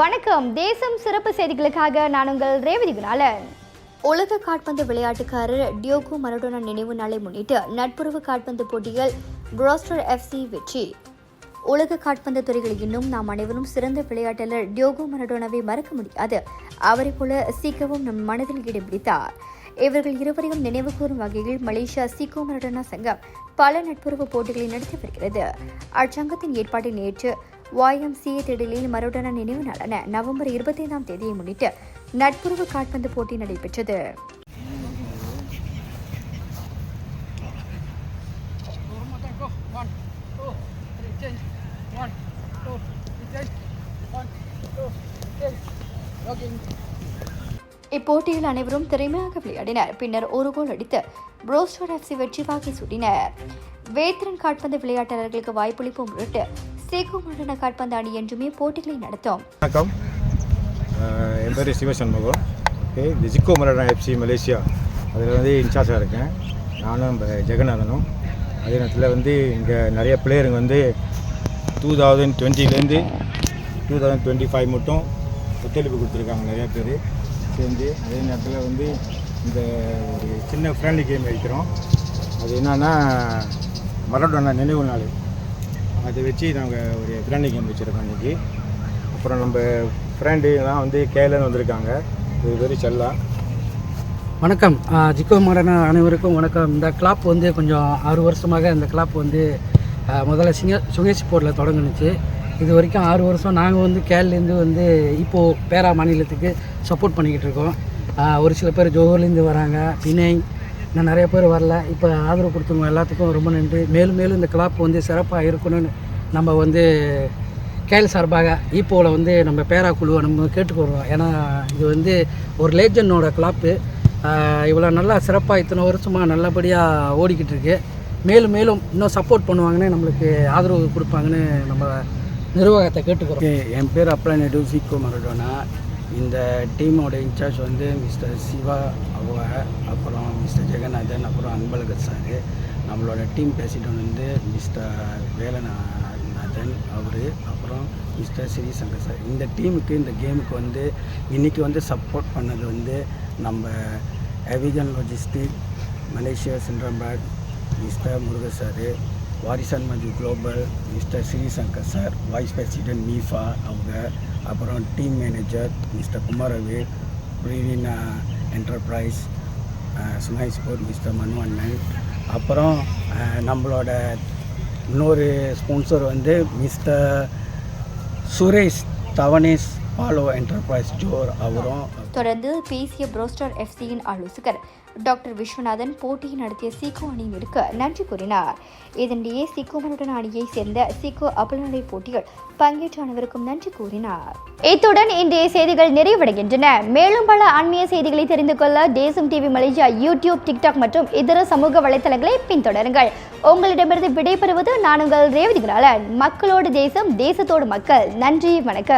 வணக்கம். தேசம் சிறப்பு செய்திகளுக்காக நான் உங்கள் ரேவதி குணாலன். உலக காட்பந்து விளையாட்டுக்காரர் டியோகோ மரடோனா நினைவு நாளை முன்னிட்டு நட்புறவு காட்பந்து போட்டிகள் குரோஸ்டர் எஃப்சி வெற்றி. உலக காட்பந்து துறையில் இன்னும் நாம் அனைவரும் சிறந்த விளையாட்டாளர் டியோகோ மரடோனாவை மறக்க முடியாது. அவரை போல சீக்கவும் நம் மனதில் இடம் பிடித்தார் இவர்கள் இருவரையும் நினைவு கூறும் வகையில் மலேசியா சீக்கோ மரடோனா சங்கம் பல நட்புறவு போட்டிகளை நடத்தி வருகிறது. அச்சங்கத்தின் ஏற்பாட்டில் நேற்று ஒய்எம்சிஏ திடலில் மருடன நினைவு நலன நவம்பர் இருபத்தி ஐந்தாம் தேதியை முன்னிட்டு நட்புறவு காட்பந்து போட்டி நடைபெற்றது. இப்போட்டியில் அனைவரும் திறமையாக விளையாடினர். பின்னர் ஒரு கோல் அடித்து புரோஸ்டர் எஃப்சி வெற்றி வாகை சூட்டினர் வேத்திரன் காட்பந்து விளையாட்டாளர்களுக்கு வாய்ப்பளிப்போம் உள்ளிட்டு சேகோ மண்டன கால்பந்து அணி என்றுமே போட்டிகளை நடத்தும். வணக்கம். என் பேர் சிவசண்முகம். ஓகே இந்த ஜிக்கோ மரடா எஃப்சி மலேசியா. அதில் வந்து இன்சார்ஜாக இருக்கேன். நானும் ஜெகநாதனும். அதே நேரத்தில் வந்து இங்கே நிறைய பிளேயருங்க வந்து டூ தௌசண்ட் டுவெண்ட்டிலேருந்து டூ தௌசண்ட் டுவெண்ட்டி ஃபைவ் மட்டும் ஒத்துழைப்பு கொடுத்துருக்காங்க நிறைய பேர். சேர்ந்து அதே நேரத்தில் வந்து இந்த ஒரு சின்ன ஃப்ரெண்ட்லி கேம் வைக்கிறோம் அது என்னென்னா மரடோனா நினைவு நாள். அதை வச்சு நாங்கள் ஒரு பிராண்டி கேம் வச்சுருக்கோம் இன்றைக்கி அப்புறம் நம்ம ஃப்ரெண்டுலாம் வந்து கேலன்னு வந்திருக்காங்க. இது பேர் செல்லா. வணக்கம். ஜிக்கோ மாடன அனைவருக்கும் வணக்கம். இந்த கிளாப் வந்து கொஞ்சம் ஆறு வருஷமாக இந்த கிளாப் வந்து முதல்ல சிங்க சுகேஷ் போர்டில் தொடங்குனுச்சு. இது வரைக்கும் ஆறு வருஷம் நாங்கள் வந்து கேரளேருந்து வந்து இப்போது பேரா மாநிலத்துக்கு சப்போர்ட் பண்ணிக்கிட்டு இருக்கோம். ஒரு சில பேர் ஜோஹர்லேருந்து வராங்க பினை இன்னும் நிறைய பேர் வரல. இப்போ ஆதரவு கொடுத்தவங்க எல்லாத்துக்கும் ரொம்ப நன்றி. மேலும் மேலும் இந்த கிளாப் வந்து சிறப்பாக இருக்கணும்னு நம்ம வந்து கேள் சார்பாக ஈப்போவில் வந்து நம்ம பேரா குழுவை நம்ம கேட்டுக்கொள்கிறோம் ஏன்னா இது வந்து ஒரு லேஜனோட கிளாப்பு இவ்வளோ நல்லா சிறப்பாக இத்தனை வருஷமாக நல்லபடியாக ஓடிக்கிட்டு இருக்கு. மேலும் மேலும் இன்னும் சப்போர்ட் பண்ணுவாங்கன்னு நம்மளுக்கு ஆதரவு கொடுப்பாங்கன்னு நம்ம நிர்வாகத்தை கேட்டுக்கிறோம் என் பேர் அப்ளானேடு சீக்கோ மரடோனா இந்த டீமோட இன்சார்ஜ் வந்து மிஸ்டர் சிவா அவங்க அப்புறம் மிஸ்டர் ஜெகநாதன் அப்புறம் அன்பழகன் சார். நம்மளோட டீம் பிரசிடென்ட் வந்து மிஸ்டர் வேலநாதன் அவர் அப்புறம் மிஸ்டர் ஸ்ரீசங்கர் சார். இந்த டீமுக்கு இந்த கேமுக்கு வந்து இன்றைக்கி வந்து சப்போர்ட் பண்ணது வந்து நம்ம எவிஜன் லாஜிஸ்டிக் மலேசியா சிண்ட்ரம்பேட் mister Muruga sir வாரிசன் Manju global mister Srishankar sir vice president மீஃபா அவங்க அப்புறம் டீம் மேனேஜர் மிஸ்டர் குமாரவேல் பிரீவின் என்டர்பிரைஸ் சுனாய் மிஸ்டர் மனு அண்ணன். அப்புறம் நம்மளோட இன்னொரு ஸ்பான்சர் வந்து மிஸ்டர் சுரேஷ் தவனேஷ் பாலோ என்டர்பிரைஸ் ஜோர் அவரும் தொடர்ந்து பேசிய புரோஸ்டர் எஃப்சியின் ஆலோசகர் டாக்டர் விஸ்வநாதன் போட்டியை நடத்திய சீக்கோ அணியினருக்கு நன்றி கூறினார். இதனிடையே சீக்கோமனுடன் அணியை சேர்ந்த சீக்கோ அபலநிலை போட்டிகள் பங்கேற்ற அனைவருக்கும் நன்றி கூறினார். இத்துடன் இன்றைய செய்திகள் நிறைவடைகின்றன. மேலும் பல அண்மைய செய்திகளை தெரிந்து கொள்ள தேசம் டிவி மலேசியா யூடியூப் டிக்டாக் மற்றும் இதர சமூக வலைத்தளங்களை பின்தொடருங்கள். உங்களிடமிருந்து விடைபெறுவது நான் உங்கள் ரேவதி மக்களோடு தேசம் தேசத்தோடு மக்கள். நன்றி வணக்கம்.